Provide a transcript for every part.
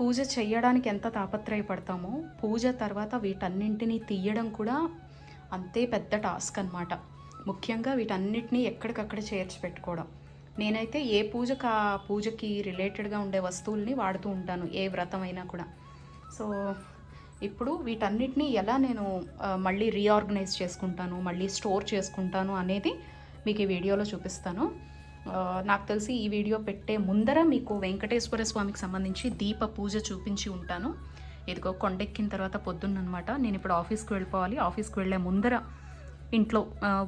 పూజ చేయడానికి ఎంత తాపత్రయపడతామో పూజ తర్వాత వీటన్నింటినీ తీయడం కూడా అంతే పెద్ద టాస్క్ అన్నమాట. ముఖ్యంగా వీటన్నిటినీ ఎక్కడికక్కడ చేర్చి పెట్టుకోవడం. నేనైతే ఏ పూజకు ఆ పూజకి రిలేటెడ్గా ఉండే వస్తువుల్ని వాడుతూ ఉంటాను ఏ వ్రతం అయినా కూడా. సో ఇప్పుడు వీటన్నిటిని ఎలా నేను మళ్ళీ రీఆర్గనైజ్ చేసుకుంటాను మళ్ళీ స్టోర్ చేసుకుంటాను అనేది మీకు ఈ వీడియోలో చూపిస్తాను. నాకు తెలిసి ఈ వీడియో పెట్టే ముందర మీకు వెంకటేశ్వర స్వామికి సంబంధించి దీప పూజ చూపించి ఉంటాను. ఇదిగో కొండెక్కిన తర్వాత పొద్దున్ననమాట. నేను ఇప్పుడు ఆఫీస్కి వెళ్ళిపోవాలి. ఆఫీస్కి వెళ్ళే ముందర ఇంట్లో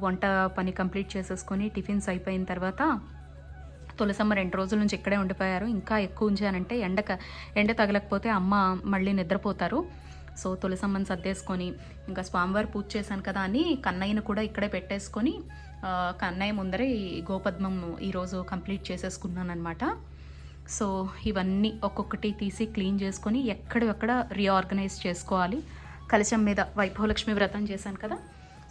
వంట పని కంప్లీట్ చేసేసుకొని టిఫిన్స్ అయిపోయిన తర్వాత తులసమ్మ రెండు రోజుల నుంచి ఇక్కడే ఉండిపోయారు. ఇంకా ఎక్కువ ఉంచానంటే ఎండక ఎండ తగలకపోతే అమ్మ మళ్ళీ నిద్రపోతారు. సో తులసమ్మని సర్దేసుకొని ఇంకా స్వామివారి పూజ చేశాను కదా అని కన్నయ్యను కూడా ఇక్కడే పెట్టేసుకొని కన్నయ్య ముందరే ఈ గోపద్మం ఈరోజు కంప్లీట్ చేసేసుకున్నాను అనమాట సో ఇవన్నీ ఒక్కొక్కటి తీసి క్లీన్ చేసుకొని ఎక్కడెక్కడ రీఆర్గనైజ్ చేసుకోవాలి. కలశం మీద వైభవలక్ష్మి వ్రతం చేశాను కదా.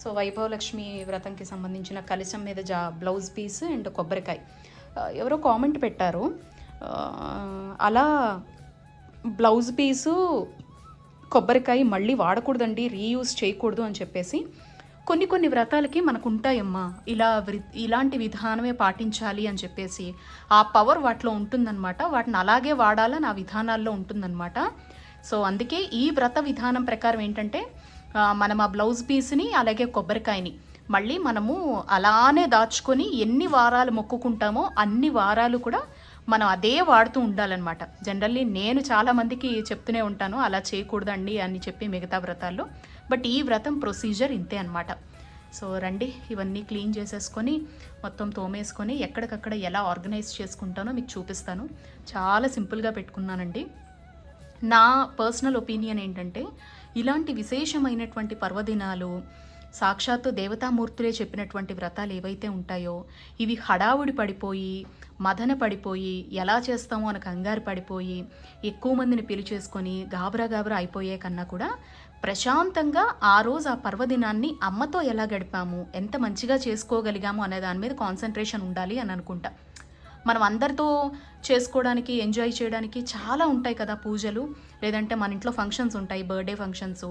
సో వైభవలక్ష్మి వ్రతంకి సంబంధించిన కలశం మీద జా బ్లౌజ్ పీస్ అండ్ కొబ్బరికాయ. ఎవరో కామెంట్ పెట్టారు. అలా బ్లౌజ్ పీసు కొబ్బరికాయ మళ్ళీ వాడకూడదండి రీయూజ్ చేయకూడదు అని చెప్పేసి కొన్ని కొన్ని వ్రతాలకి మనకు ఉంటాయమ్మా ఇలా ఇలాంటి విధానమే పాటించాలి అని చెప్పేసి ఆ పవర్ వాటిలో ఉంటుందన్నమాట. వాటిని అలాగే వాడాలని ఆ విధానాల్లో ఉంటుందన్నమాట. సో అందుకే ఈ వ్రత విధానం ప్రకారం ఏంటంటే మనం ఆ బ్లౌజ్ పీస్ని అలాగే కొబ్బరికాయని మళ్ళీ మనము అలానే దాచుకొని ఎన్ని వారాలు మొక్కుకుంటామో అన్ని వారాలు కూడా మనం అదే వాడుతూ ఉండాలన్నమాట. జనరల్లీ నేను చాలా మందికి చెప్తూనే ఉంటాను అలా చేయకూడదండి అని చెప్పి మిగతా వ్రతాల్లో. బట్ ఈ వ్రతం ప్రొసీజర్ ఇంతే అనమాట సో రండి ఇవన్నీ క్లీన్ చేసేసుకొని మొత్తం తోమేసుకొని ఎక్కడికక్కడ ఎలా ఆర్గనైజ్ చేసుకుంటానో మీకు చూపిస్తాను. చాలా సింపుల్గా పెట్టుకున్నానండి. నా పర్సనల్ ఒపీనియన్ ఏంటంటే ఇలాంటి విశేషమైనటువంటి పర్వదినాలు సాక్షాత్తు దేవతామూర్తులే చెప్పినటువంటి వ్రతాలు ఏవైతే ఉంటాయో ఇవి హడావుడి పడిపోయి మదన పడిపోయి ఎలా చేస్తామో అని కంగారు పడిపోయి ఎక్కువ మందిని పిలిచేసుకొని గాబరా గాబరా అయిపోయే కన్నా కూడా ప్రశాంతంగా ఆ రోజు ఆ పర్వదినాన్ని అమ్మతో ఎలా గడిపాము ఎంత మంచిగా చేసుకోగలిగాము అనే దాని మీద కాన్సన్ట్రేషన్ ఉండాలి అని అనుకుంటా. మనం అందరితో చేసుకోవడానికి ఎంజాయ్ చేయడానికి చాలా ఉంటాయి కదా పూజలు. లేదంటే మన ఇంట్లో ఫంక్షన్స్ ఉంటాయి బర్త్డే ఫంక్షన్స్.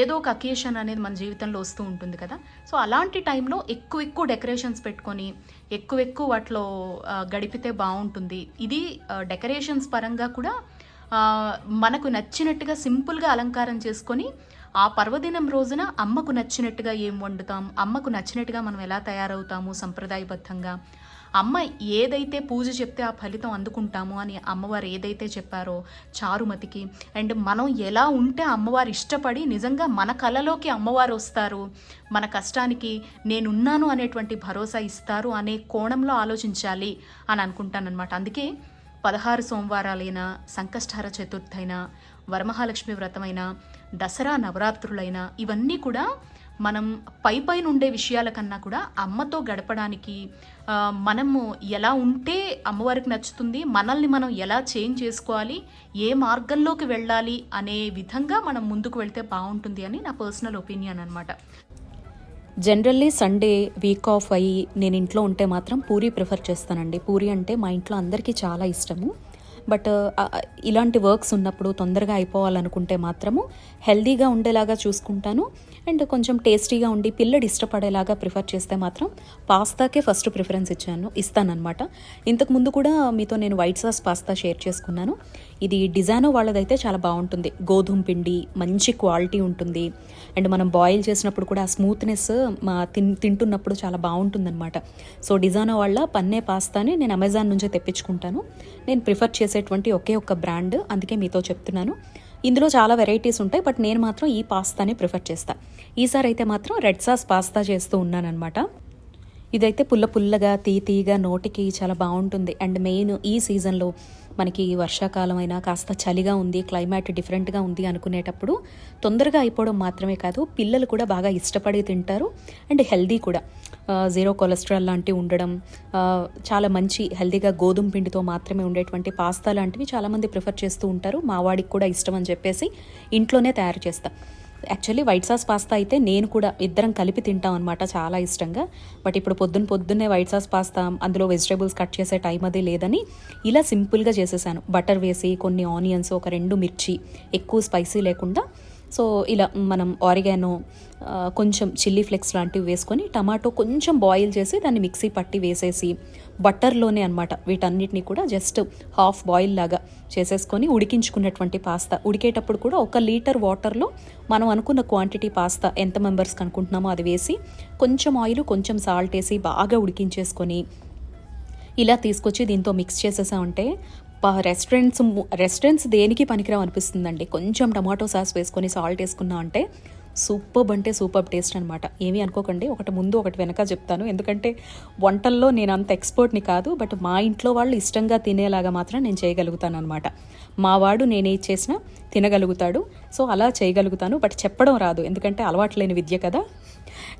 ఏదో ఒక అకేషన్ అనేది మన జీవితంలో వస్తూ ఉంటుంది కదా. సో అలాంటి టైంలో ఎక్కువ ఎక్కువ డెకరేషన్స్ పెట్టుకొని ఎక్కువ ఎక్కువ వాటిలో గడిపితే బాగుంటుంది. ఇది డెకరేషన్స్ పరంగా కూడా మనకు నచ్చినట్టుగా సింపుల్గా అలంకారం చేసుకొని ఆ పర్వదినం రోజున అమ్మకు నచ్చినట్టుగా ఏం వండుతాం అమ్మకు నచ్చినట్టుగా మనం ఎలా తయారవుతాము సంప్రదాయబద్ధంగా అమ్మ ఏదైతే పూజ చెప్తే ఆ ఫలితం అందుకుంటాము అని అమ్మవారు ఏదైతే చెప్పారో చారుమతికి అండ్ మనం ఎలా ఉంటే అమ్మవారు ఇష్టపడి నిజంగా మన కళలోకి అమ్మవారు వస్తారు మన కష్టానికి నేనున్నాను అనేటువంటి భరోసా ఇస్తారు అనే కోణంలో ఆలోచించాలి అని అనుకుంటానమాట అందుకే పదహారు సోమవారాలైనా సంకష్టహార చతుర్థైనా వరమహాలక్ష్మి వ్రతమైన దసరా నవరాత్రులైనా ఇవన్నీ కూడా మనం పై పైన ఉండే విషయాల కన్నా కూడా అమ్మతో గడపడానికి మనము ఎలా ఉంటే అమ్మవారికి నచ్చుతుంది మనల్ని మనం ఎలా చేంజ్ చేసుకోవాలి ఏ మార్గంలోకి వెళ్ళాలి అనే విధంగా మనం ముందుకు వెళ్తే బాగుంటుంది అని నా పర్సనల్ ఒపీనియన్ అనమాట జనరల్లీ సండే వీక్ ఆఫ్ అయ్యి నేను ఇంట్లో ఉంటే మాత్రం పూరి ప్రిఫర్ చేస్తానండి. పూరి అంటే మా ఇంట్లో అందరికీ చాలా ఇష్టము. బట్ ఇలాంటి వర్క్స్ ఉన్నప్పుడు తొందరగా అయిపోవాలనుకుంటే మాత్రము హెల్దీగా ఉండేలాగా చూసుకుంటాను. అండ్ కొంచెం టేస్టీగా ఉండి పిల్లడు ఇష్టపడేలాగా ప్రిఫర్ చేస్తే మాత్రం పాస్తాకే ఫస్ట్ ప్రిఫరెన్స్ ఇచ్చాను ఇస్తానమాట ఇంతకు ముందు కూడా మీతో నేను వైట్ సాస్ పాస్తా షేర్ చేసుకున్నాను. ఇది డిజైనో వాళ్ళదైతే చాలా బాగుంటుంది. గోధుమ పిండి మంచి క్వాలిటీ ఉంటుంది. అండ్ మనం బాయిల్ చేసినప్పుడు కూడా ఆ స్మూత్నెస్ మా తిన్ తింటున్నప్పుడు చాలా బాగుంటుందన్నమాట. సో డిజైనో వాళ్ళ పన్నే పాస్తాని నేను అమెజాన్ నుంచే తెప్పించుకుంటాను. నేను ప్రిఫర్ చేసేటువంటి ఒకే ఒక్క బ్రాండ్ అందుకే మీతో చెప్తున్నాను. ఇందులో చాలా వెరైటీస్ ఉంటాయి బట్ నేను మాత్రం ఈ పాస్తాని ప్రిఫర్ చేస్తాను ఈసారి అయితే మాత్రం రెడ్ సాస్ పాస్తా చేస్తూ ఉన్నానన్నమాట. ఇదైతే పుల్ల పుల్లగా తీ తీగా నోటికి చాలా బాగుంటుంది. అండ్ మెయిన్ ఈ సీజన్లో మనకి వర్షాకాలం అయినా కాస్త చలిగా ఉంది క్లైమేట్ డిఫరెంట్గా ఉంది అనుకునేటప్పుడు తొందరగా అయిపోవడం మాత్రమే కాదు పిల్లలు కూడా బాగా ఇష్టపడి తింటారు అండ్ హెల్దీ కూడా. జీరో కొలెస్ట్రాల్ లాంటివి ఉండడం చాలా మంచి హెల్దీగా గోధుమ పిండితో మాత్రమే ఉండేటువంటి పాస్తా లాంటివి చాలామంది ప్రిఫర్ చేస్తూ ఉంటారు. మా వాడికి కూడా ఇష్టం అని చెప్పేసి ఇంట్లోనే తయారు చేస్తాం. యాక్చువల్లీ వైట్ సాస్ పాస్తా అయితే నేను కూడా ఇద్దరం కలిపి తింటాం అనమాట చాలా ఇష్టంగా. బట్ ఇప్పుడు పొద్దున్న పొద్దున్నే వైట్ సాస్ పాస్తా అందులో వెజిటేబుల్స్ కట్ చేసే టైం అది లేదని ఇలా సింపుల్గా చేసేసాను. బటర్ వేసి కొన్ని ఆనియన్స్ ఒక రెండు మిర్చి ఎక్కువ స్పైసీ లేకుండా. సో ఇలా మనం ఆరిగానో కొంచెం చిల్లీ ఫ్లెక్స్ లాంటివి వేసుకొని టమాటో కొంచెం బాయిల్ చేసి దాన్ని మిక్సీ పట్టి వేసేసి బటర్లోనే అనమాట వీటన్నిటిని కూడా జస్ట్ హాఫ్ బాయిల్ లాగా చేసేసుకొని ఉడికించుకున్నటువంటి పాస్తా. ఉడికేటప్పుడు కూడా ఒక లీటర్ వాటర్లో మనం అనుకున్న క్వాంటిటీ పాస్తా ఎంత మెంబర్స్కి అనుకుంటున్నామో అది వేసి కొంచెం ఆయిల్ కొంచెం సాల్ట్ వేసి బాగా ఉడికించేసుకొని ఇలా తీసుకొచ్చి దీంతో మిక్స్ చేసేసామంటే రెస్టారెంట్స్ రెస్టారెంట్స్ దేనికి పనికిరావు అనిపిస్తుందండి. కొంచెం టమాటో సాస్ వేసుకొని సాల్ట్ వేసుకున్నా అంటే సూపర్ అంటే సూపర్ టేస్ట్ అనమాట ఏమీ అనుకోకండి ఒకటి ముందు ఒకటి వెనక చెప్తాను. ఎందుకంటే వంటల్లో నేను అంత ఎక్స్పర్ట్ని కాదు బట్ మా ఇంట్లో వాళ్ళు ఇష్టంగా తినేలాగా మాత్రం నేను చేయగలుగుతాను అనమాట మా వాడు నేనే చేసినా తినగలుగుతాడు. సో అలా చేయగలుగుతాను బట్ చెప్పడం రాదు. ఎందుకంటే అలవాటు లేని విద్య కదా.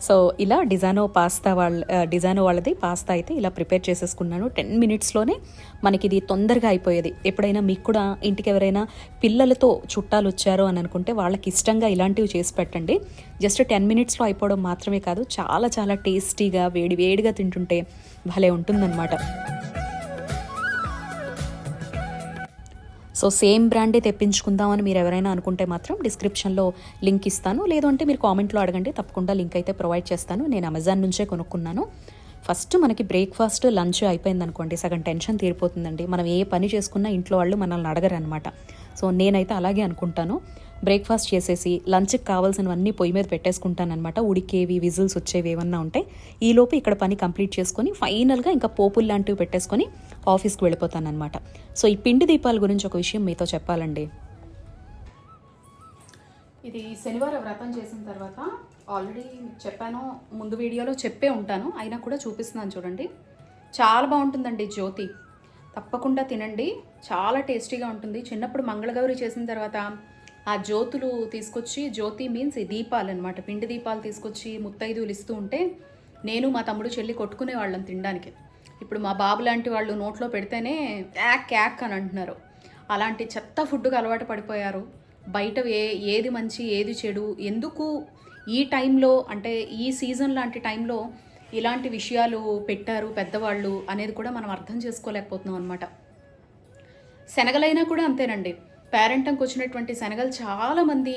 సో ఇలా డిజానో పాస్తా వాళ్ళ డిజానో వాళ్ళది పాస్తా అయితే ఇలా ప్రిపేర్ చేసేసుకున్నాను. టెన్ మినిట్స్లోనే మనకి ఇది తొందరగా అయిపోయేది. ఎప్పుడైనా మీకు కూడా ఇంటికి ఎవరైనా పిల్లలతో చుట్టాలు వచ్చారో అని అనుకుంటే వాళ్ళకి ఇష్టంగా ఇలాంటివి చేసి పెట్టండి. జస్ట్ టెన్ మినిట్స్లో అయిపోవడం మాత్రమే కాదు చాలా చాలా టేస్టీగా వేడి వేడిగా తింటుంటే భలే ఉంటుందన్నమాట. సో సేమ్ బ్రాండే తెప్పించుకుందామని మీరు ఎవరైనా అనుకుంటే మాత్రం డిస్క్రిప్షన్లో లింక్ ఇస్తాను. లేదంటే మీరు కామెంట్లో అడగండి. తప్పకుండా లింక్ అయితే ప్రొవైడ్ చేస్తాను. నేను అమెజాన్ నుంచే కొనుక్కున్నాను. ఫస్ట్ మనకి బ్రేక్ఫాస్ట్ లంచ్ అయిపోయింది అనుకోండి సగం టెన్షన్ తీరిపోతుందండి. మనం ఏ పని చేసుకున్నా ఇంట్లో వాళ్ళు మనల్ని అడగరు అనమాట సో నేనైతే అలాగే అనుకుంటాను. బ్రేక్ఫాస్ట్ చేసేసి లంచ్కి కావాల్సినవన్నీ పొయ్యి మీద పెట్టేసుకుంటానమాట ఉడికేవి విజిల్స్ వచ్చేవి ఏమన్నా ఉంటే ఈలోపు ఇక్కడ పని కంప్లీట్ చేసుకొని ఫైనల్గా ఇంకా పోపులు లాంటివి పెట్టేసుకొని ఆఫీస్కి వెళ్ళిపోతానమాట సో ఈ పిండి దీపాల గురించి ఒక విషయం మీతో చెప్పాలండి. ఇది శనివారం వ్రతం చేసిన తర్వాత ఆల్రెడీ చెప్పాను ముందు వీడియోలో చెప్పే ఉంటాను. అయినా కూడా చూపిస్తున్నాను చూడండి. చాలా బాగుంటుందండి జ్యోతి. తప్పకుండా తినండి. చాలా టేస్టీగా ఉంటుంది. చిన్నప్పుడు మంగళగౌరి చేసిన తర్వాత ఆ జ్యోతులు తీసుకొచ్చి జ్యోతి మీన్స్ ఈ దీపాలు అనమాట పిండి దీపాలు తీసుకొచ్చి ముత్తైదువులు ఇస్తూ ఉంటే నేను మా తమ్ముడు చెల్లి కొట్టుకునే వాళ్ళం తినడానికి. ఇప్పుడు మా బాబు లాంటి వాళ్ళు నోట్లో పెడితేనే యాక్ క్యాక్ అని అంటున్నారు. అలాంటి చెత్త ఫుడ్కి అలవాటు పడిపోయారు. బయట ఏ ఏది మంచి ఏది చెడు ఎందుకు ఈ టైంలో అంటే ఈ సీజన్ లాంటి టైంలో ఇలాంటి విషయాలు పెట్టారు పెద్దవాళ్ళు అనేది కూడా మనం అర్థం చేసుకోలేకపోతున్నాం అనమాట శనగలైనా కూడా అంతేనండి. పేరెంటంకి వచ్చినటువంటి శనగలు చాలామంది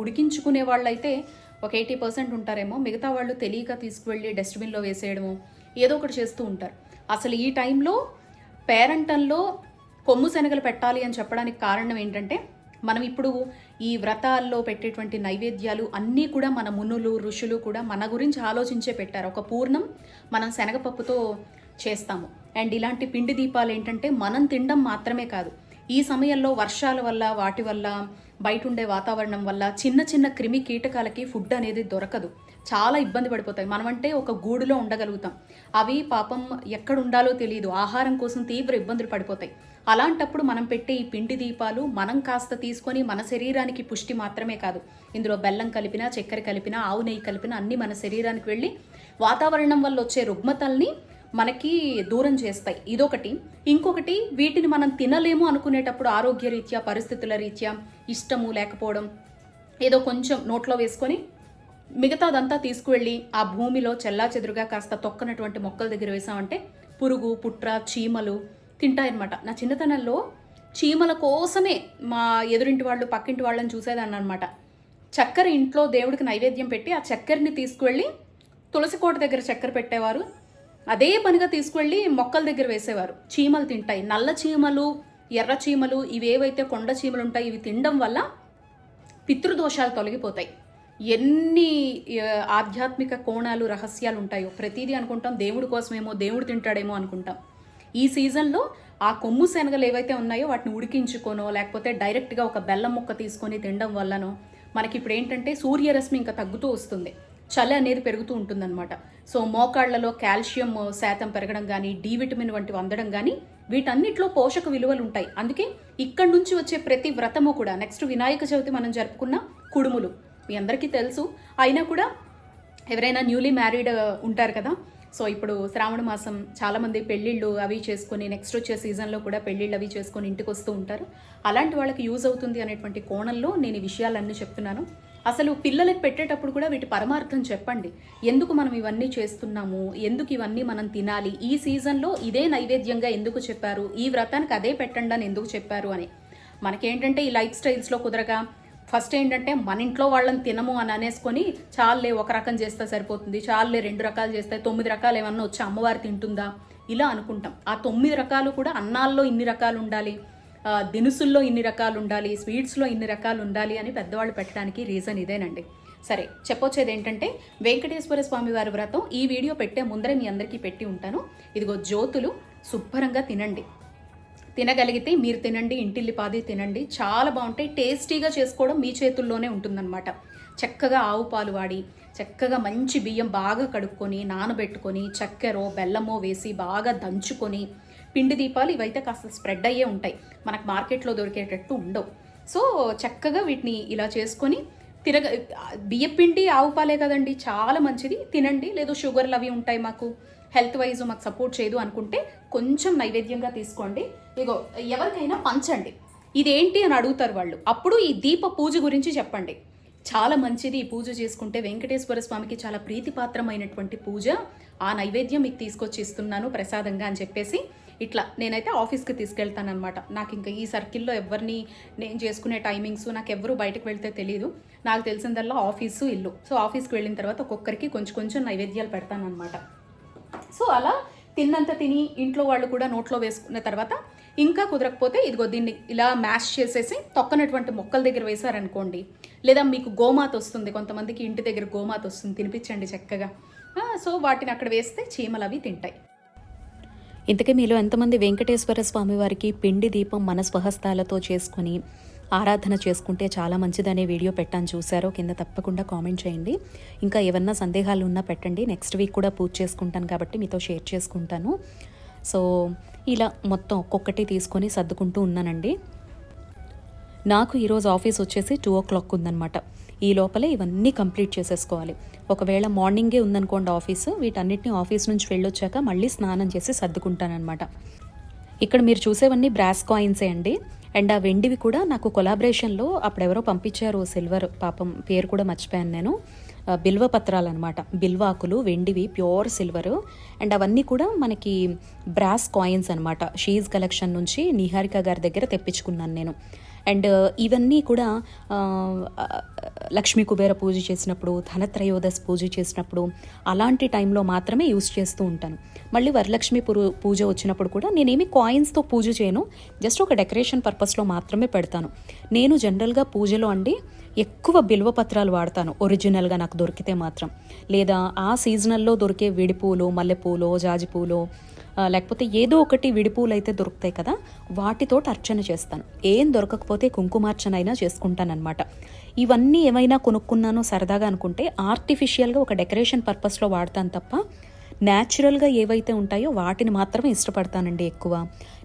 ఉడికించుకునే వాళ్ళైతే ఒక ఎయిటీ పర్సెంట్ ఉంటారేమో. మిగతా వాళ్ళు తెలియక తీసుకువెళ్ళి డస్ట్బిన్లో వేసేయడము ఏదో ఒకటి చేస్తూ ఉంటారు. అసలు ఈ టైంలో పేరెంటంలో కొమ్ము శనగలు పెట్టాలి అని చెప్పడానికి కారణం ఏంటంటే మనం ఇప్పుడు ఈ వ్రతాల్లో పెట్టేటువంటి నైవేద్యాలు అన్నీ కూడా మన మునులు ఋషులు కూడా మన గురించి ఆలోచించే పెట్టారు. ఒక పూర్ణం మనం శనగపప్పుతో చేస్తాము. అండ్ ఇలాంటి పిండి దీపాలు ఏంటంటే మనం తినడం మాత్రమే కాదు. ఈ సమయంలో వర్షాల వల్ల వాటి వల్ల బయట ఉండే వాతావరణం వల్ల చిన్న చిన్న క్రిమి కీటకాలకి ఫుడ్ అనేది దొరకదు. చాలా ఇబ్బంది పడిపోతాయి. మనమంటే ఒక గూడులో ఉండగలుగుతాం. అవి పాపం ఎక్కడ ఉండాలో తెలియదు ఆహారం కోసం తీవ్ర ఇబ్బందులు పడిపోతాయి. అలాంటప్పుడు మనం పెట్టే ఈ పిండి దీపాలు మనం కాస్త తీసుకొని మన శరీరానికి పుష్టి మాత్రమే కాదు. ఇందులో బెల్లం కలిపినా చక్కెర కలిపినా ఆవు నెయ్యి కలిపినా అన్నీ మన శరీరానికి వెళ్ళి వాతావరణం వల్ల వచ్చే రుగ్మతల్ని మనకి దూరం చేస్తాయి. ఇదొకటి. ఇంకొకటి వీటిని మనం తినలేము అనుకునేటప్పుడు ఆరోగ్య రీత్యా పరిస్థితుల రీత్యా ఇష్టము లేకపోవడం ఏదో కొంచెం నోట్లో వేసుకొని మిగతాదంతా తీసుకువెళ్ళి ఆ భూమిలో చెల్లా చెదురుగా కాస్త తొక్కనటువంటి మొక్కల దగ్గర వేసామంటే పురుగు పుట్ర చీమలు తింటాయన్నమాట. నా చిన్నతనంలో చీమల కోసమే మా ఎదురింటి వాళ్ళు పక్కింటి వాళ్ళని చూసేదాన్ని అనమాట చక్కెర ఇంట్లో దేవుడికి నైవేద్యం పెట్టి ఆ చక్కెరని తీసుకువెళ్ళి తులసి కోట దగ్గర చక్కెర పెట్టేవారు. అదే పనిగా తీసుకువెళ్ళి మొక్కల దగ్గర వేసేవారు. చీమలు తింటాయి. నల్ల చీమలు ఎర్ర చీమలు ఇవేవైతే కొండ చీమలు ఉంటాయి ఇవి తినడం వల్ల పితృదోషాలు తొలగిపోతాయి. ఎన్ని ఆధ్యాత్మిక కోణాలు రహస్యాలు ఉంటాయో ప్రతిదీ అనుకుంటాం. దేవుడి కోసమేమో దేవుడు తింటాడేమో అనుకుంటాం. ఈ సీజన్లో ఆ కొమ్ము శనగలు ఏవైతే ఉన్నాయో వాటిని ఉడికించుకోనో లేకపోతే డైరెక్ట్గా ఒక బెల్లం ముక్క తీసుకొని తినడం వల్లనో మనకి ఇప్పుడు ఏంటంటే సూర్యరశ్మి ఇంకా తగ్గుతూ వస్తుంది. చలి అనేది పెరుగుతూ ఉంటుందన్నమాట. సో మోకాళ్ళలో కాల్షియం శాతం పెరగడం కానీ డి విటమిన్ వంటివి అందడం కానీ వీటన్నిటిలో పోషక విలువలు ఉంటాయి. అందుకే ఇక్కడి నుంచి వచ్చే ప్రతి వ్రతము కూడా నెక్స్ట్ వినాయక చవితి మనం జరుపుకున్న కుడుములు. మీ అందరికీ తెలుసు. అయినా కూడా ఎవరైనా న్యూలీ మ్యారీడ్ ఉంటారు కదా సో ఇప్పుడు శ్రావణ మాసం చాలామంది పెళ్ళిళ్ళు అవి చేసుకొని నెక్స్ట్ వచ్చే సీజన్లో కూడా పెళ్ళిళ్ళు అవి చేసుకొని ఇంటికి వస్తూ ఉంటారు. అలాంటి వాళ్ళకి యూజ్ అవుతుంది అనేటువంటి కోణంలో నేను ఈ విషయాలన్నీ చెప్తున్నాను. అసలు పిల్లలకు పెట్టేటప్పుడు కూడా వీటి పరమార్థం చెప్పండి. ఎందుకు మనం ఇవన్నీ చేస్తున్నాము? ఎందుకు ఇవన్నీ మనం తినాలి? ఈ సీజన్లో ఇదే నైవేద్యంగా ఎందుకు చెప్పారు? ఈ వ్రతానికి అదే పెట్టండి అని ఎందుకు చెప్పారు అని. మనకేంటంటే ఈ లైఫ్ స్టైల్స్లో కుదరగా ఫస్ట్ ఏంటంటే మన ఇంట్లో వాళ్ళని తినము అని అనేసుకొని చాలే ఒక రకం చేస్తే సరిపోతుంది చాలే రెండు రకాలు చేస్తే తొమ్మిది రకాలు ఏమన్నా వచ్చి అమ్మవారు తింటుందా? ఇలా అనుకుంటాం. ఆ తొమ్మిది రకాలు కూడా అన్నాల్లో ఇన్ని రకాలు ఉండాలి. దినుసుల్లో ఇన్ని రకాలు ఉండాలి స్వీట్స్లో ఇన్ని రకాలు ఉండాలి అని పెద్దవాళ్ళు పెట్టడానికి రీజన్ ఇదేనండి. సరే చెప్పొచ్చేది ఏంటంటే వెంకటేశ్వర స్వామి వారి వ్రతం ఈ వీడియో పెట్టే ముందరే మీ అందరికీ పెట్టి ఉంటాను. ఇదిగో జ్యోతులు శుభ్రంగా తినండి. తినగలిగితే మీరు తినండి ఇంటిల్లిపాది తినండి. చాలా బాగుంటాయి టేస్టీగా చేసుకోవడం మీ చేతుల్లోనే ఉంటుందన్నమాట. చక్కగా ఆవు పాలు వాడి చక్కగా మంచి బియ్యం బాగా కడుక్కొని నానబెట్టుకొని చక్కెరో బెల్లమో వేసి బాగా దంచుకొని పిండి దీపాలు ఇవైతే కాస్త స్ప్రెడ్ అయ్యే ఉంటాయి. మనకు మార్కెట్లో దొరికేటట్టు ఉండవు. సో చక్కగా వీటిని ఇలా చేసుకొని తిరగ బియ్యం పిండి ఆవు పాలే కదండి చాలా మంచిది. తినండి. లేదు షుగర్లు అవి ఉంటాయి మాకు. హెల్త్ వైజ్ మాకు సపోర్ట్ చేయదు అనుకుంటే కొంచెం నైవేద్యంగా తీసుకోండి. ఇగో ఎవరికైనా పంచండి. ఇదేంటి అని అడుగుతారు వాళ్ళు. అప్పుడు ఈ దీప పూజ గురించి చెప్పండి. చాలా మంచిది ఈ పూజ చేసుకుంటే. వెంకటేశ్వర స్వామికి చాలా ప్రీతిపాత్రమైనటువంటి పూజ. ఆ నైవేద్యం మీకు తీసుకొచ్చి ఇస్తున్నాను ప్రసాదంగా అని చెప్పేసి. ఇట్లా నేనైతే ఆఫీస్కి తీసుకెళ్తానమాట నాకు ఇంకా ఈ సర్కిల్లో ఎవరిని నేను చేసుకునే టైమింగ్స్ నాకు ఎవరు బయటకు వెళ్తే తెలియదు నాకు తెలిసిందల్లా ఆఫీసు ఇల్లు. సో ఆఫీస్కి వెళ్ళిన తర్వాత ఒక్కొక్కరికి కొంచెం కొంచెం నైవేద్యాలు పెడతానమాట సో అలా తిన్నంత తిని ఇంట్లో వాళ్ళు కూడా నోట్లో వేసుకున్న తర్వాత ఇంకా కుదరకపోతే ఇదిగో దీన్ని ఇలా మ్యాష్ చేసేసి తొక్కనటువంటి మొక్కల దగ్గర వేశారనుకోండి. లేదా మీకు గోమాత వస్తుంది కొంతమందికి ఇంటి దగ్గర గోమాత వస్తుంది తినిపించండి చక్కగా. సో వాటిని అక్కడ వేస్తే చీమలు అవి తింటాయి. ఇంతకీ మీలో ఎంతమంది వెంకటేశ్వర స్వామి వారికి పిండి దీపం మన స్వహస్తాలతో చేసుకుని ఆరాధన చేసుకుంటే చాలా మంచిదనే వీడియో పెట్టాను చూసారో కింద తప్పకుండా కామెంట్ చేయండి. ఇంకా ఏమన్నా సందేహాలు ఉన్నా పెట్టండి. నెక్స్ట్ వీక్ కూడా పూజ చేసుకుంటాను కాబట్టి మీతో షేర్ చేసుకుంటాను. సో ఇలా మొత్తం ఒక్కొక్కటి తీసుకొని సర్దుకుంటూ ఉన్నానండి. నాకు ఈరోజు ఆఫీస్ వచ్చేసి టూ ఓ క్లాక్ ఉందన్నమాట. ఈ లోపలే ఇవన్నీ కంప్లీట్ చేసేసుకోవాలి. ఒకవేళ మార్నింగే ఉందనుకోండి ఆఫీసు వీటన్నిటిని ఆఫీస్ నుంచి వెళ్ళొచ్చాక మళ్ళీ స్నానం చేసి సర్దుకుంటానమాట ఇక్కడ మీరు చూసేవన్నీ బ్రాస్ కాయిన్సే అండి. అండ్ ఆ వెండివి కూడా నాకు కొలాబరేషన్లో అప్పుడెవరో పంపించారు సిల్వర్ పాపం పేరు కూడా మర్చిపోయాను నేను. బిల్వ పత్రాలు అనమాట బిల్వాకులు వెండివి ప్యూర్ సిల్వర్. అండ్ అవన్నీ కూడా మనకి బ్రాస్ కాయిన్స్ అనమాట షీజ్ కలెక్షన్ నుంచి నిహారిక గారి దగ్గర తెప్పించుకున్నాను నేను. అండ్ ఇవన్నీ కూడా లక్ష్మీ కుబేర పూజ చేసినప్పుడు ధనత్రయోదశ పూజ చేసినప్పుడు అలాంటి టైంలో మాత్రమే యూస్ చేస్తూ ఉంటాను. మళ్ళీ వరలక్ష్మి పూజ వచ్చినప్పుడు కూడా నేనేమి కాయిన్స్తో పూజ చేయను జస్ట్ ఒక డెకరేషన్ పర్పస్లో మాత్రమే పెడతాను. నేను జనరల్గా పూజలో అండి ఎక్కువ బిల్వ పత్రాలు వాడతాను ఒరిజినల్గా నాకు దొరికితే మాత్రం. లేదా ఆ సీజనల్లో దొరికే విడిపూలు మల్లెపూలు జాజిపూలు లేకపోతే ఏదో ఒకటి విడిపూలు అయితే దొరుకుతాయి కదా వాటితో అర్చన చేస్తాను. ఏం దొరకకపోతే కుంకుమార్చన అయినా చేసుకుంటానన్నమాట. ఇవన్నీ ఏమైనా కొనుక్కున్నానో సరదాగా అనుకుంటే ఆర్టిఫిషియల్గా ఒక డెకరేషన్ పర్పస్లో వాడతాను తప్ప న్యాచురల్గా ఏవైతే ఉంటాయో వాటిని మాత్రమే ఇష్టపడతానండి ఎక్కువ.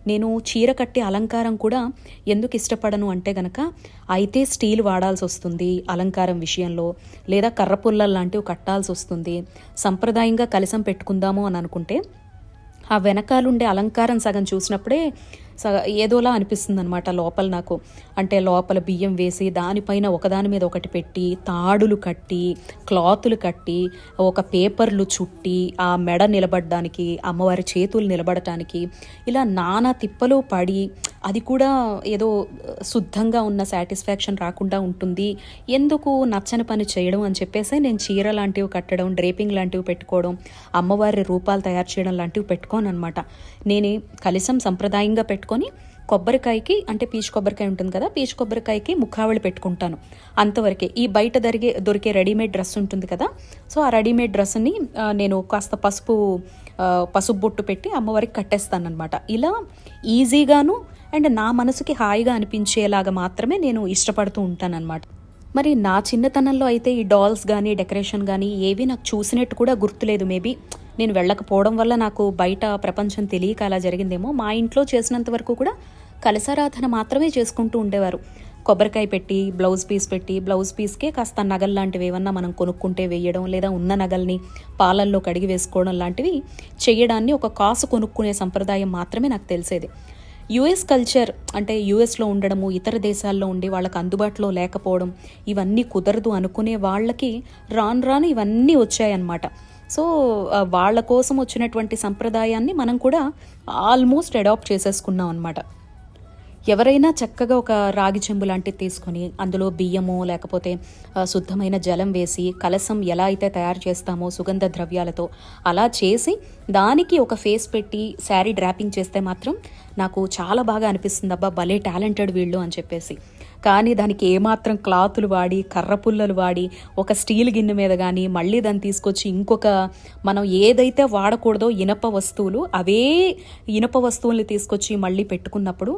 నేను చీర కట్టే అలంకారం కూడా ఎందుకు ఇష్టపడను అంటే గనక అయితే స్టీల్ వాడాల్సి వస్తుంది అలంకారం విషయంలో లేదా కర్ర పుల్లలు లాంటివి కట్టాల్సి వస్తుంది. సంప్రదాయంగా కలిసం పెట్టుకుందాము అని అనుకుంటే ఆ వెనకాలుండే అలంకారం సగం చూసినప్పుడే సగ ఏదోలా అనిపిస్తుంది అనమాట లోపల నాకు. అంటే లోపల బియ్యం వేసి దానిపైన ఒకదాని మీద ఒకటి పెట్టి తాడులు కట్టి క్లాతులు కట్టి ఒక పేపర్లు చుట్టి ఆ మెడ నిలబడడానికి అమ్మవారి చేతులు నిలబడటానికి ఇలా నానా తిప్పలు పడి అది కూడా ఏదో శుద్ధంగా ఉన్న సాటిస్ఫాక్షన్ రాకుండా ఉంటుంది. ఎందుకు నచ్చని పని చేయడం అని చెప్పేసి నేను చీర లాంటివి కట్టడం డ్రేపింగ్ లాంటివి పెట్టుకోవడం అమ్మవారి రూపాలు తయారు చేయడం లాంటివి పెట్టుకోను అనమాట నేను కలిసం సంప్రదాయంగా పెట్టుకొని కొబ్బరికాయకి అంటే పీచు కొబ్బరికాయ ఉంటుంది కదా పీచు కొబ్బరికాయకి ముఖావళి పెట్టుకుంటాను. అంతవరకే ఈ బయట దొరికే దొరికే రెడీమేడ్ డ్రెస్ ఉంటుంది కదా సో ఆ రెడీమేడ్ డ్రెస్ని నేను కాస్త పసుపు పసుపు బొట్టు పెట్టి అమ్మవారికి కట్టేస్తాను అనమాట ఇలా ఈజీగాను అండ్ నా మనసుకి హాయిగా అనిపించేలాగా మాత్రమే నేను ఇష్టపడుతూ ఉంటానన్నమాట. మరి నా చిన్నతనంలో అయితే ఈ డాల్స్ కానీ డెకరేషన్ కానీ ఏవి నాకు చూసినట్టు కూడా గుర్తులేదు. మేబీ నేను వెళ్ళకపోవడం వల్ల నాకు బయట ప్రపంచం తెలియక అలా జరిగిందేమో. మా ఇంట్లో చేసినంత వరకు కూడా కలసారాధన మాత్రమే చేసుకుంటూ ఉండేవారు. కొబ్బరికాయ పెట్టి బ్లౌజ్ పీస్ పెట్టి బ్లౌజ్ పీస్కే కాస్త నగలు లాంటివి ఏమన్నా మనం కొనుక్కుంటే వేయడం లేదా ఉన్న నగల్ని పాలల్లో కడిగి వేసుకోవడం లాంటివి చేయడాన్ని ఒక కాసు కొనుక్కునే సంప్రదాయం మాత్రమే నాకు తెలిసేది. యుఎస్ కల్చర్ అంటే యుఎస్లో ఉండడము ఇతర దేశాల్లో ఉండి వాళ్ళకి అందుబాటులో లేకపోవడం ఇవన్నీ కుదరదు అనుకునే వాళ్ళకి రాను రాను ఇవన్నీ వచ్చాయన్నమాట. సో వాళ్ళ కోసం వచ్చినటువంటి సంప్రదాయాన్ని మనం కూడా ఆల్మోస్ట్ అడాప్ట్ చేసేసుకున్నాం అనమాట ఎవరైనా చక్కగా ఒక రాగి చెంబు లాంటిది తీసుకొని అందులో బియ్యము లేకపోతే శుద్ధమైన జలం వేసి కలసం ఎలా అయితే తయారు చేస్తామో సుగంధ ద్రవ్యాలతో అలా చేసి దానికి ఒక ఫేస్ పెట్టి శారీ డ్రాపింగ్ చేస్తే మాత్రం నాకు చాలా బాగా అనిపిస్తుంది. అబ్బా భలే టాలెంటెడ్ వీళ్ళు అని చెప్పేసి. కానీ దానికి ఏమాత్రం క్లాతులు వాడి కర్ర పుల్లలు వాడి ఒక స్టీల్ గిన్నె మీద కానీ మళ్ళీ దాన్ని తీసుకొచ్చి ఇంకొక మనం ఏదైతే వాడకూడదో ఇనప వస్తువులు అవే ఇనప వస్తువుల్ని తీసుకొచ్చి మళ్ళీ పెట్టుకున్నప్పుడు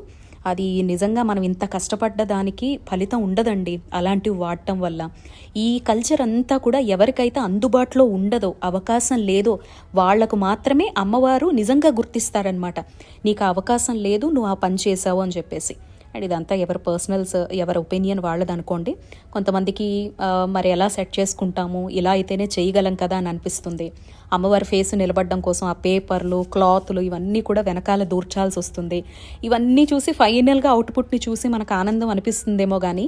అది నిజంగా మనం ఇంత కష్టపడ్డ దానికి ఫలితం ఉండదండి అలాంటివి వాడటం వల్ల. ఈ కల్చర్ అంతా కూడా ఎవరికైతే అందుబాటులో ఉండదో అవకాశం లేదో వాళ్ళకు మాత్రమే అమ్మవారు నిజంగా గుర్తిస్తారనమాట నీకు అవకాశం లేదు నువ్వు ఆ పని చేసావు అని చెప్పేసి. అండ్ ఇదంతా ఎవరి పర్సనల్స్ ఎవరి ఒపీనియన్ వాళ్ళది అనుకోండి కొంతమందికి మరి ఎలా సెట్ చేసుకుంటాము ఇలా అయితేనే చేయగలం కదా అని అనిపిస్తుంది. అమ్మవారి ఫేస్ నిలబడడం కోసం ఆ పేపర్లు క్లాత్లు ఇవన్నీ కూడా వెనకాల దూర్చాల్సి వస్తుంది. ఇవన్నీ చూసి ఫైనల్గా అవుట్పుట్ని చూసి మనకు ఆనందం అనిపిస్తుందేమో కానీ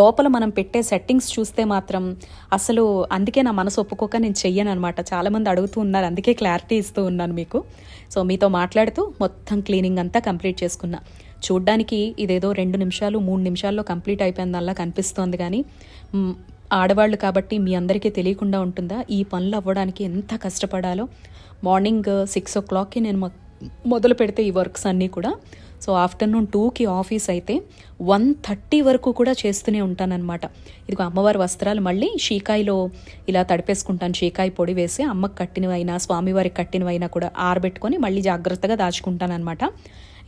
లోపల మనం పెట్టే సెట్టింగ్స్ చూస్తే మాత్రం అసలు అందుకే నా మనసు ఒప్పుకోక నేను చెయ్యను అనమాట చాలామంది అడుగుతూ ఉన్నారు అందుకే క్లారిటీ ఇస్తూ ఉన్నాను మీకు. సో మీతో మాట్లాడుతూ మొత్తం క్లీనింగ్ అంతా కంప్లీట్ చేసుకున్నా. చూడ్డానికి ఇదేదో రెండు నిమిషాలు మూడు నిమిషాల్లో కంప్లీట్ అయిపోయిందల్లా కనిపిస్తోంది కానీ ఆడవాళ్ళు కాబట్టి మీ అందరికీ తెలియకుండా ఉంటుందా? ఈ పనులు అవ్వడానికి ఎంత కష్టపడాలో? మార్నింగ్ సిక్స్ ఓ క్లాక్కి నేను మొదలు పెడితే ఈ వర్క్స్ అన్నీ కూడా. సో ఆఫ్టర్నూన్ టూకి ఆఫీస్ అయితే వన్ థర్టీ వరకు కూడా చేస్తూనే ఉంటానన్నమాట. ఇదిగో అమ్మవారి వస్త్రాలు మళ్ళీ షీకాయలో ఇలా తడిపేసుకుంటాను. షీకాయ పొడి వేసి అమ్మకు కట్టినవైనా స్వామివారికి కట్టినవైనా కూడా ఆరబెట్టుకొని మళ్ళీ జాగ్రత్తగా దాచుకుంటానన్నమాట.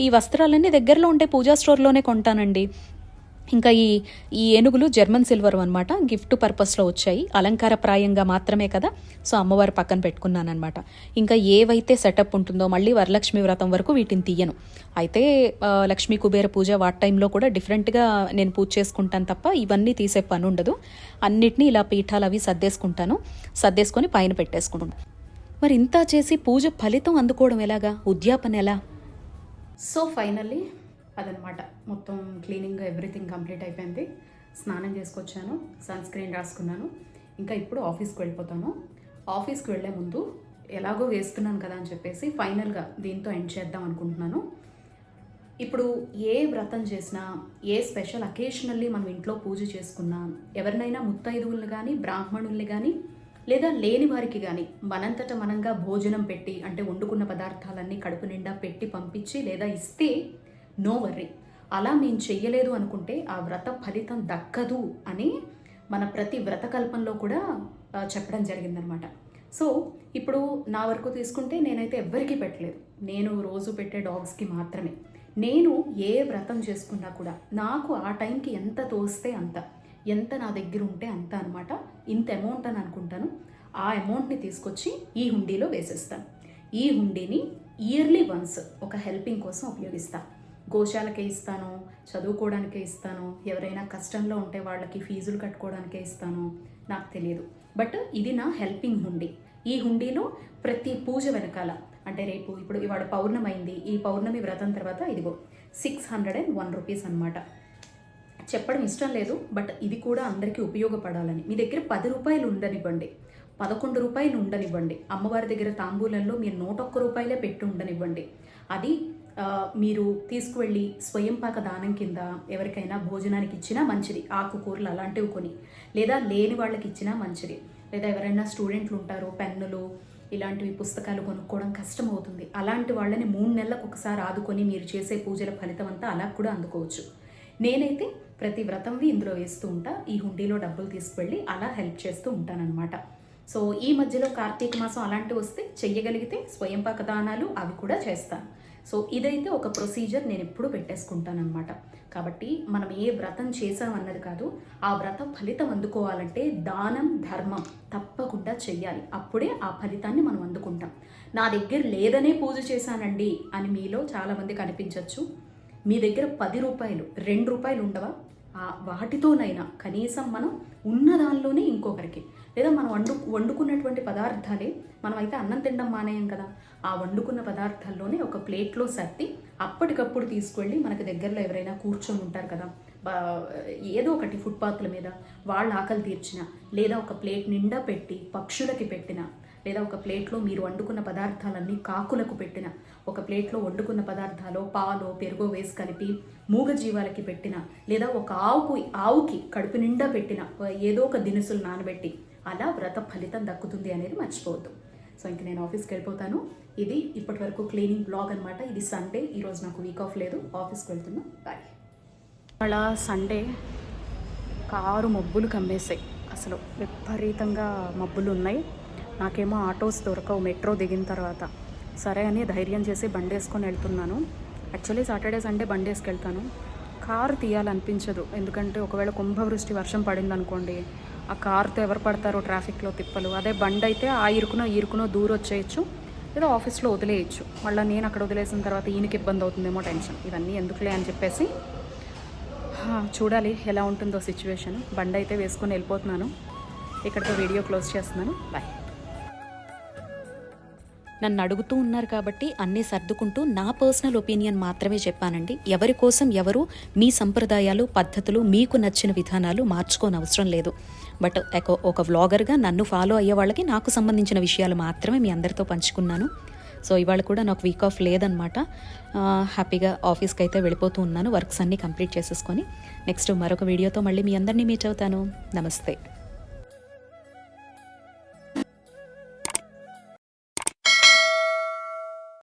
ఈ వస్త్రాలన్నీ దగ్గరలో ఉండే పూజా స్టోర్లోనే కొంటానండి. ఇంకా ఈ ఈ ఏనుగులు జర్మన్ సిల్వర్ అనమాట గిఫ్ట్ పర్పస్లో వచ్చాయి. అలంకారప్రాయంగా మాత్రమే కదా. సో అమ్మవారి పక్కన పెట్టుకున్నాను అనమాట ఇంకా ఏవైతే సెటప్ ఉంటుందో మళ్ళీ వరలక్ష్మి వ్రతం వరకు వీటిని తీయను. అయితే లక్ష్మీ కుబేర పూజ వాట్ టైంలో కూడా డిఫరెంట్గా నేను పూజ చేసుకుంటాను తప్ప ఇవన్నీ తీసే పని ఉండదు. అన్నిటినీ ఇలా పీఠాలు అవి సర్దేసుకుంటాను. సర్దేసుకొని పైన పెట్టేసుకుంటాను. మరి ఇంత చేసి పూజ ఫలితం అందుకోవడం ఎలాగా? ఉద్యాపన ఎలా? సో ఫైనల్లీ అదనమాట మొత్తం క్లీనింగ్ ఎవ్రీథింగ్ కంప్లీట్ అయిపోయింది. స్నానం చేసుకొచ్చాను సన్ స్క్రీన్ రాసుకున్నాను. ఇంకా ఇప్పుడు ఆఫీస్కి వెళ్ళిపోతాను. ఆఫీస్కి వెళ్ళే ముందు ఎలాగో వేస్తున్నాను కదా అని చెప్పేసి ఫైనల్గా దీంతో ఎండ్ చేద్దాం అనుకుంటున్నాను. ఇప్పుడు ఏ వ్రతం చేసినా ఏ స్పెషల్ అకేషనల్లీ మనం ఇంట్లో పూజ చేసుకున్నా ఎవరినైనా ముత్తైదువుల్ని కానీ బ్రాహ్మణుల్ని కానీ లేదా లేని వారికి కానీ మనంతట మనంగా భోజనం పెట్టి అంటే వండుకున్న పదార్థాలన్నీ కడుపు నిండా పెట్టి పంపించి లేదా ఇస్తే నో వర్రీ. అలా నేను చెయ్యలేదు అనుకుంటే ఆ వ్రత ఫలితం దక్కదు అని మన ప్రతి వ్రతకల్పంలో కూడా చెప్పడం జరిగిందనమాట సో ఇప్పుడు నా వరకు తీసుకుంటే నేనైతే ఎవ్వరికీ పెట్టలేదు. నేను రోజు పెట్టే డాగ్స్కి మాత్రమే. నేను ఏ వ్రతం చేసుకున్నా కూడా నాకు ఆ టైంకి ఎంత తోస్తే అంత ఎంత నా దగ్గర ఉంటే అంత అనమాట ఇంత అమౌంట్ అని అనుకుంటాను. ఆ అమౌంట్ని తీసుకొచ్చి ఈ హుండీలో వేసేస్తాను. ఈ హుండీని ఇయర్లీ వన్స్ ఒక హెల్పింగ్ కోసం ఉపయోగిస్తాను గోశాలకే ఇస్తాను చదువుకోవడానికే ఇస్తాను ఎవరైనా కష్టంలో ఉంటే వాళ్ళకి ఫీజులు కట్టుకోవడానికే ఇస్తాను నాకు తెలియదు. బట్ ఇది నా హెల్పింగ్ హుండీ. ఈ హుండీలో ప్రతి పూజ వెనకాల అంటే రేపు ఇప్పుడు ఇవాళ పౌర్ణమైంది ఈ పౌర్ణమి వ్రతం తర్వాత ఇదిగో six hundred and one rupees అనమాట చెప్పడం ఇష్టం లేదు బట్ ఇది కూడా అందరికీ ఉపయోగపడాలని. మీ దగ్గర పది రూపాయలు ఉండనివ్వండి. పదకొండు రూపాయలు ఉండనివ్వండి. అమ్మవారి దగ్గర తాంబూలంలో మీరు నూట ఒక్క రూపాయలే పెట్టి ఉండనివ్వండి. అది మీరు తీసుకువెళ్ళి స్వయంపాక దానం కింద ఎవరికైనా భోజనానికి ఇచ్చినా మంచిది. ఆకుకూరలు అలాంటివి కొని. లేదా లేని వాళ్ళకి ఇచ్చినా మంచిది. లేదా ఎవరైనా స్టూడెంట్లు ఉంటారు పెన్నులు ఇలాంటివి పుస్తకాలు కొనుక్కోవడం కష్టం అవుతుంది అలాంటి వాళ్ళని మూడు నెలలకు ఒకసారి ఆదుకొని మీరు చేసే పూజల ఫలితం అంతా అలా కూడా అందుకోవచ్చు. నేనైతే ప్రతి వ్రతంవి ఇందులో వేస్తూ ఉంటా. ఈ హుండీలో డబ్బులు తీసుకువెళ్ళి అలా హెల్ప్ చేస్తూ ఉంటానన్నమాట. సో ఈ మధ్యలో కార్తీక మాసం అలాంటివి వస్తే చెయ్యగలిగితే స్వయంపాక దానాలు అవి కూడా చేస్తాను సో ఇదైతే ఒక ప్రొసీజర్ నేను ఎప్పుడూ పెట్టేసుకుంటానన్నమాట. కాబట్టి మనం ఏ వ్రతం చేసామన్నది కాదు ఆ వ్రత ఫలితం అందుకోవాలంటే దానం ధర్మం తప్పకుండా చెయ్యాలి. అప్పుడే ఆ ఫలితాన్ని మనం అందుకుంటాం. నా దగ్గర లేదనే పూజ చేశానండి అని మీలో చాలామంది కనిపించవచ్చు మీ దగ్గర పది రూపాయలు రెండు రూపాయలు ఉండవా? వాటితోనైనా కనీసం మనం ఉన్న దానిలోనే ఇంకొకరికి. లేదా మనం వండు వండుకున్నటువంటి పదార్థాలే మనం అయితే అన్నం తినడం మానేయం కదా. ఆ వండుకున్న పదార్థాల్లోనే ఒక ప్లేట్లో సర్ది అప్పటికప్పుడు తీసుకెళ్ళి మనకి దగ్గరలో ఎవరైనా కూర్చొని ఉంటారు కదా. ఏదో ఒకటి ఫుట్పాత్ల మీద వాళ్ళ ఆకలి తీర్చిన లేదా ఒక ప్లేట్ నిండా పెట్టి పక్షులకి పెట్టిన లేదా ఒక ప్లేట్లో మీరు వండుకున్న పదార్థాలన్నీ కాకులకు పెట్టిన ఒక ప్లేట్లో వండుకున్న పదార్థాలు పాలు పెరుగు వేసి కలిపి మూగ జీవాలకి పెట్టిన లేదా ఒక ఆవుకు ఆవుకి కడుపు నిండా పెట్టిన ఏదో ఒక దినుసులు నానబెట్టి అలా వ్రత ఫలితం దక్కుతుంది అనేది మర్చిపోవద్దు. సో ఇంక నేను ఆఫీస్కి వెళ్ళిపోతాను. ఇది ఇప్పటి వరకు క్లీనింగ్ బ్లాగ్ అనమాట ఇది సండే. ఈరోజు నాకు వీక్ ఆఫ్ లేదు. ఆఫీస్కి వెళ్తున్నా. బాయ్ అలా సండే. కారు మబ్బులు కమ్మేసాయి. అసలు విపరీతంగా మబ్బులు ఉన్నాయి. నాకేమో ఆటోస్ దొరకవు. మెట్రో దిగిన తర్వాత. సరే అని ధైర్యం చేసి బండి వేసుకొని వెళ్తున్నాను. యాక్చువల్లీ సాటర్డే సండే బండి వేసుకెళ్తాను. కారు తీయాలనిపించదు. ఎందుకంటే ఒకవేళ కుంభవృష్టి వర్షం పడింది అనుకోండి ఆ కారుతో ఎవరు పడతారో? ట్రాఫిక్లో తిప్పలు. అదే బండి అయితే ఆ ఇరుకునో ఇరుకునో దూరం వచ్చేయచ్చు. లేదా ఆఫీస్లో వదిలేయచ్చు. మళ్ళీ నేను అక్కడ వదిలేసిన తర్వాత ఈయనకి ఇబ్బంది అవుతుందేమో టెన్షన్. ఇవన్నీ ఎందుకులే అని చెప్పేసి హా, చూడాలి ఎలా ఉంటుందో సిచ్యువేషన్. బండి అయితే వేసుకొని వెళ్ళిపోతున్నాను. ఇక్కడితో వీడియో క్లోజ్ చేస్తున్నాను. బాయ్. నన్ను అడుగుతూ ఉన్నారు కాబట్టి అన్నీ సర్దుకుంటూ నా పర్సనల్ ఒపీనియన్ మాత్రమే చెప్పానండి. ఎవరి కోసం ఎవరు మీ సంప్రదాయాలు పద్ధతులు మీకు నచ్చిన విధానాలు మార్చుకోని అవసరం లేదు. బట్ ఒక- వ్లాగర్గా నన్ను ఫాలో అయ్యే వాళ్ళకి నాకు సంబంధించిన విషయాలు మాత్రమే మీ అందరితో పంచుకున్నాను. సో ఇవాళ కూడా నాకు వీక్ ఆఫ్ లేదనమాట హ్యాపీగా ఆఫీస్కి అయితే వెళ్ళిపోతూ ఉన్నాను. వర్క్స్ అన్నీ కంప్లీట్ చేసేసుకొని. నెక్స్ట్ మరొక వీడియోతో మళ్ళీ మీ అందరినీ మీట్ అవుతాను. నమస్తే.